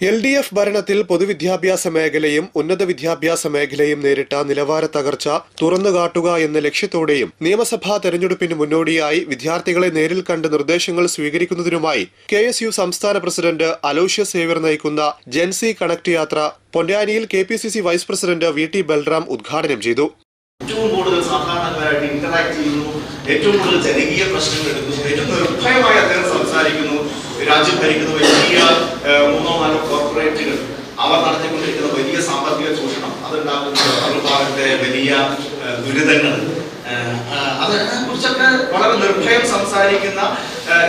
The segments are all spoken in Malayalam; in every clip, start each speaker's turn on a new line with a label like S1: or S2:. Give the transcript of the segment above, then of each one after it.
S1: എൽ ഡി എഫ് ഭരണത്തിൽ പൊതുവിദ്യാഭ്യാസ മേഖലയും ഉന്നത വിദ്യാഭ്യാസ മേഖലയും നേരിട്ട നിലവാര തകർച്ച തുറന്നുകാട്ടുക എന്ന ലക്ഷ്യത്തോടെയും നിയമസഭാ തെരഞ്ഞെടുപ്പിന് മുന്നോടിയായി വിദ്യാർത്ഥികളെ നേരിൽ കണ്ട് നിർദ്ദേശങ്ങൾ സ്വീകരിക്കുന്നതിനുമായി കെ എസ് യു സംസ്ഥാന പ്രസിഡന്റ് അലോഷ്യ സേവർ നയിക്കുന്ന ജെൻസി കണക്ട് യാത്ര പൊന്നാനിയിൽ K P C C vice president V T Balram ഉദ്ഘാടനം ചെയ്തു.
S2: ഏറ്റവും കൂടുതൽ ഇന്ററാക്ട് ചെയ്യുന്നു. ഏറ്റവും കൂടുതൽ ജനകീയ പ്രശ്നങ്ങൾ എടുക്കുന്നു. ഏറ്റവും നിർഭയമായി രാജ്യം ഭരിക്കുന്ന വലിയ മൂന്നോ നാലോ കോർപ്പറേറ്റുകൾ അവർ നടത്തിക്കൊണ്ടിരിക്കുന്ന വലിയ സാമ്പത്തിക ചൂഷണം അതുണ്ടാക്കുന്ന സർവഭാഗത്തെ വലിയ ദുരിതങ്ങൾ. അതിനെക്കുറിച്ചൊക്കെ വളരെ നിർഭയം സംസാരിക്കുന്ന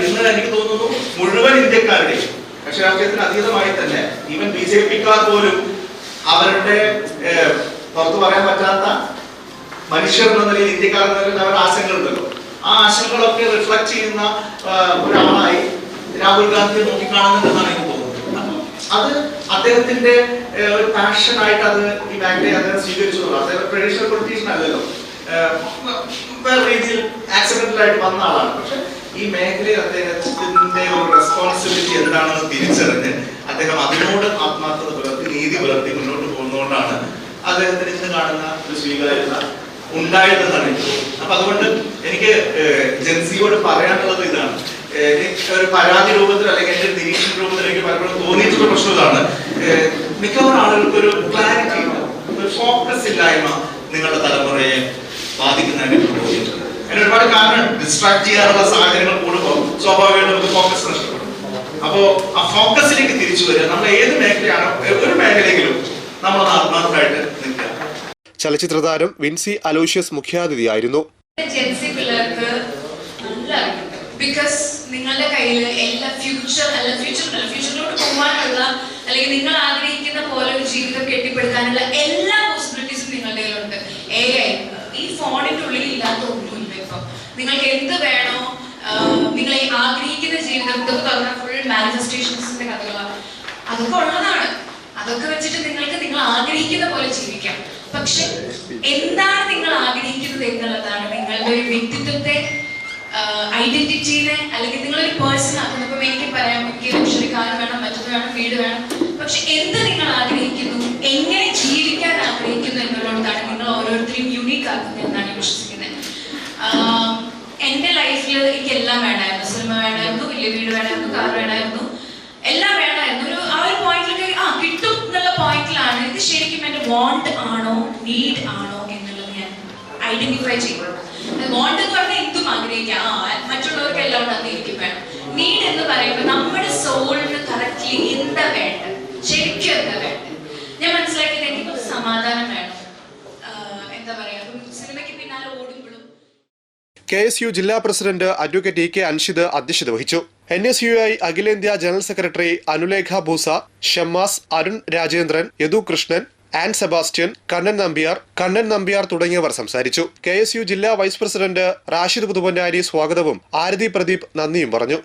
S2: ഇന്ന് എനിക്ക് തോന്നുന്നു മുഴുവൻ ഇന്ത്യക്കാരുടെയും പക്ഷേ രാഷ്ട്രീയത്തിന് അതീതമായി തന്നെ ഈവൻ ബി ജെ പിക്കാർ പോലും അവരുടെ പുറത്തു പറയാൻ പറ്റാത്ത മനുഷ്യർ എന്ന നിലയിൽ ഇന്ത്യക്കാർ എന്ന നിലയിൽ അവരുടെ ആശങ്കകളുണ്ടല്ലോ. ആ ആശങ്കകളൊക്കെ റിഫ്ലക്ട് ചെയ്യുന്ന ഒരാളായി രാഹുൽ ഗാന്ധിയെ നോക്കിക്കാണുന്നുണ്ടെന്നാണ് എനിക്ക് തോന്നുന്നത് അത് അദ്ദേഹത്തിന്റെ ഒരു പാഷൻ ആയിട്ട് അത് ഈ മേഖലയെ അദ്ദേഹം സ്വീകരിച്ചു. അദ്ദേഹം ട്രഡീഷണൽ പൊളിറ്റീഷ്യൻ അല്ലല്ലോ. വേറെ രീതിയിൽ ആക്സിഡന്റൽ ആയിട്ട് വന്ന ആളാണ്. പക്ഷെ ഈ മേഖലയിൽ അദ്ദേഹത്തിന്റെ ഒരു റെസ്പോൺസിബിലിറ്റി എന്താണെന്ന് തിരിച്ചറിഞ്ഞ് അദ്ദേഹം അതിനോട് ആത്മാർത്ഥത പുലർത്തി നീതി പുലർത്തി മുന്നോട്ട് പോകുന്നതുകൊണ്ടാണ് അദ്ദേഹത്തിന് ഇന്ന് കാണുന്ന ഒരു സ്വീകാര്യത ഉണ്ടായതെന്നാണ് എനിക്ക് അപ്പൊ അതുകൊണ്ട് എനിക്ക് ജെൻസിയോട് പറയാനുള്ളത് ഇതാണ്. ഒരു പരാതി രൂപത്തിൽ അല്ലെങ്കിൽ എന്റെ നിരീക്ഷണ രൂപത്തിൽ എനിക്ക് പലപ്പോഴും തോന്നിയിട്ടുള്ള പ്രശ്നം ഇതാണ്. മിക്കവാറും ആളുകൾക്ക് ഒരു ക്ലാരിറ്റി ഇല്ല ഒരു ഫോക്കസ് ഇല്ലായ്മ നിങ്ങളുടെ തലമുറയെ ബാധിക്കുന്നതായിട്ട് എനിക്ക് തോന്നിയിട്ടുണ്ട്. അതിന് ഒരുപാട് കാരണം ഡിസ്ട്രാക്ട് ചെയ്യാനുള്ള സാഹചര്യങ്ങൾ കൂടുമ്പോൾ സ്വാഭാവികമായിട്ടും നമുക്ക് ഫോക്കസ് നഷ്ടപ്പെടും. അപ്പോ ആ ഫോക്കസിലേക്ക് തിരിച്ചു വരിക നമ്മൾ ഏത് മേഖലയാണോ ഒരു മേഖലയെങ്കിലും നമ്മൾ ആത്മാർത്ഥമായിട്ട് നിൽക്കുക.
S1: ചലച്ചിത്ര താരം വിൻസി അലോഷ്യസ് മുഖ്യാതിഥിയായിരുന്നു.
S3: ജെൻസി പിള്ളേർക്ക് നല്ല അറിവുണ്ട് ബിക്കോസ് നിങ്ങളുടെ കയ്യിൽ എല്ലാ ഫ്യൂച്ചർ അല്ല ഫ്യൂച്ചർ അല്ല ഫ്യൂച്ചറിലോട്ട് പോകാനുള്ള അല്ലെങ്കിൽ നിങ്ങൾ ആഗ്രഹിക്കുന്ന പോലെ ഒരു ജീവിതം കെട്ടിപ്പടുക്കാനുള്ള എല്ലാ പോസിബിലിറ്റീസും നിങ്ങളുടെ കയ്യിലുണ്ട്. എ ഐ ഈ ഫോണിന്റെ ഉള്ളിൽ ഇല്ലാത്ത ഇപ്പം. നിങ്ങൾക്ക് എന്ത് വേണോ നിങ്ങൾ ആഗ്രഹിക്കുന്ന ജീവിതം ഇതൊക്കെ പറഞ്ഞ ഫുൾ മാനിഫെസ്റ്റേഷൻസിന്റെ കഥകളാണ്. അതൊക്കെ ഉള്ളതാണ്. അതൊക്കെ വെച്ചിട്ട് നിങ്ങൾക്ക് നിങ്ങൾ ആഗ്രഹിക്കുന്ന പോലെ ജീവിക്കാം. പക്ഷെ എന്താണ് നിങ്ങൾ ആഗ്രഹിക്കുന്നത് എന്നുള്ളതാണ് നിങ്ങളുടെ വ്യക്തിത്വത്തെ ഐഡന്റിറ്റീനെ അല്ലെങ്കിൽ നിങ്ങളൊരു പേഴ്സൺ ആക്കുന്നത് എനിക്ക് പറയാം എനിക്ക് ലക്ഷറി കാർ വേണം മറ്റത് വേണം വീട് വേണം. പക്ഷെ എന്ത് നിങ്ങൾ ആഗ്രഹിക്കുന്നു? എങ്ങനെ ജീവിക്കാൻ ആഗ്രഹിക്കുന്നു എന്നുള്ളതാണ് നിങ്ങൾ ഓരോരുത്തരും യുണീക്ക് ആക്കുന്നത് എന്നാണ് വിശ്വസിക്കുന്നത്. എന്റെ ലൈഫിൽ എനിക്ക് എല്ലാം വേണമായിരുന്നു. സിനിമ വേണമായിരുന്നു വലിയ വീട് വേണമായിരുന്നു കാർ വേണമായിരുന്നു. എല്ലാം വേണമായിരുന്നു. ഒരു ആ ഒരു പോയിന്റിലൊക്കെ ആ കിട്ടും എന്നുള്ള പോയിന്റിലാണ് ഇത് ശരിക്കും എന്റെ വാണ്ട് ആണോ നീഡ് ആണോ എന്നുള്ളത് ഞാൻ ഐഡന്റിഫൈ ചെയ്യുള്ളൂ വാണ്ട് എന്ന് പറഞ്ഞാൽ എന്തും ആഗ്രഹിക്കാം ആ മറ്റുള്ളവർക്ക് എല്ലാം ഉണ്ട് അത് എനിക്ക് നീഡ് എന്ന് പറയുമ്പോൾ നമ്മുടെ സോളിന് കറക്റ്റ്ലി എന്താ വേണ്ടത്? ശരിക്കും എന്താ വേണ്ടത്? ഞാൻ മനസ്സിലാക്കിയത് എനിക്ക് സമാധാനം വേണം. എന്താ പറയാ സിനിമയ്ക്ക് പിന്നാലെ ഓടുമ്പോഴും
S1: കെ എസ് യു ജില്ലാ president advocate E K Anshid അധ്യക്ഷത വഹിച്ചു. എൻ എസ് യു ഐ അഖിലേന്ത്യാ general secretary Anulekha Boosa Shammas Arun Rajendran Yadu Krishnan Ann Sebastian Kannan Nambiar Kannan Nambiar തുടങ്ങിയവർ സംസാരിച്ചു. കെ എസ് യു ജില്ലാ വൈസ് പ്രസിഡന്റ് റാഷിദ് പുതുപൊന്നാരി സ്വാഗതവും ആരതി പ്രദീപ് നന്ദിയും പറഞ്ഞു.